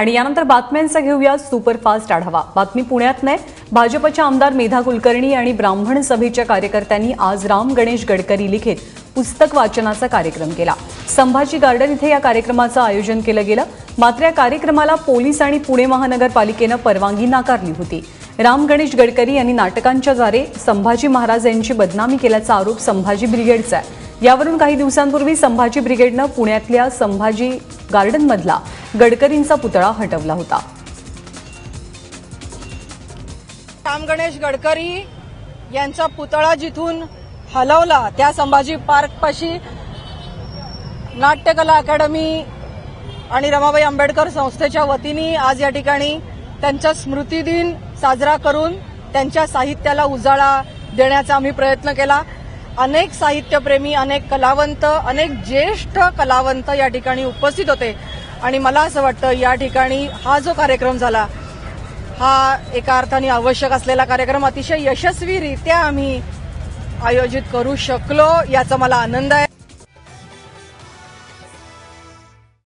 आणि यानंतर बातम्यांचा घेऊया सुपरफास्ट आढावा. बातमी पुण्यात नाही. भाजपच्या आमदार मेधा कुलकर्णी आणि ब्राह्मण सभेच्या कार्यकर्त्यांनी आज राम गणेश गडकरी लिखित पुस्तक वाचनाचा कार्यक्रम केला. संभाजी गार्डन इथे या कार्यक्रमाचं आयोजन केलं गेलं. मात्र या कार्यक्रमाला पोलीस आणि पुणे महानगरपालिकेनं परवानगी नाकारली होती. राम गणेश गडकरी यांनी नाटकांच्या द्वारे संभाजी महाराज यांची बदनामी केल्याचा आरोप संभाजी ब्रिगेडचा आहे. यावरून काही दिवसांपूर्वी संभाजी ब्रिगेडनं पुण्यातल्या संभाजी गार्डनमधला गडकरींचा पुतळा हटवला होता. राम गणेश गडकरी यांचा पुतळा जिथून हलवला त्या संभाजी पार्क पाशी नाट्यकला अकादमी आणि रमाबाई आंबेडकर संस्थेच्या वतीने आज या ठिकाणी त्यांचा स्मृतिदिन साजरा करून त्यांच्या साहित्याला उजाळा देण्याचा आम्ही प्रयत्न केला. अनेक साहित्यप्रेमी अनेक कलावंत अनेक ज्येष्ठ कलावंत या ठिकाणी उपस्थित होते. आणि मला असं वाटतं या ठिकाणी हा जो कार्यक्रम झाला हा एका अर्थाने आवश्यक असलेला कार्यक्रम अतिशय यशस्वीरित्या आम्ही आयोजित करू शकलो याचा मला आनंद आहे.